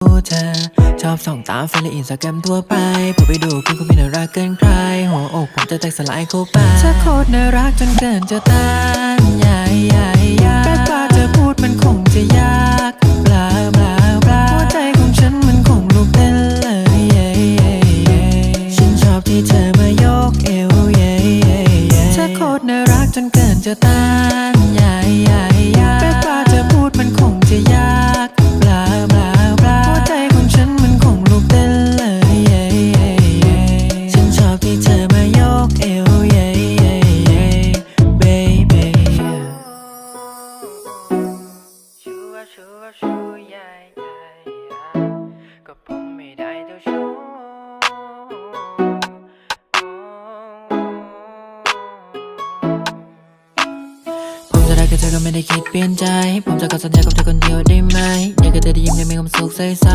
เธอชอบส่องตามเฟซและอินสตาแกรมทั่วไปพอไปดูคุณคุณพี่น่ารักเกินใคร หัวอกผมจะแตกสลายเข้าไปเธอโคตรน่ารักจนเกินจะต้านใหญ่ใหญ่ใหญ่แค่ปาจะพูดมันคงจะยากบลาบลาบลาหัวใจของฉันมันคงลุกเต้นเลยเย่เย่เย่ฉันชอบที่เธอมายกเอวเย่เย่เย่เธอโคตรน่ารักจนเกินจะต้านใหญ่ใหญ่ ชัวร์ชัวร์ชัวร์ใหญ่ใหญ่ก็ผมไม่ได้เจ้าชู้ผมจะรักกับเธอก็ไม่ได้คิดเปลี่ยนใจ ผมจะขอสัญญากับเธอคนเดียวได้ไหมอยากให้เธอได้ยิ้มได้มีความสุขใส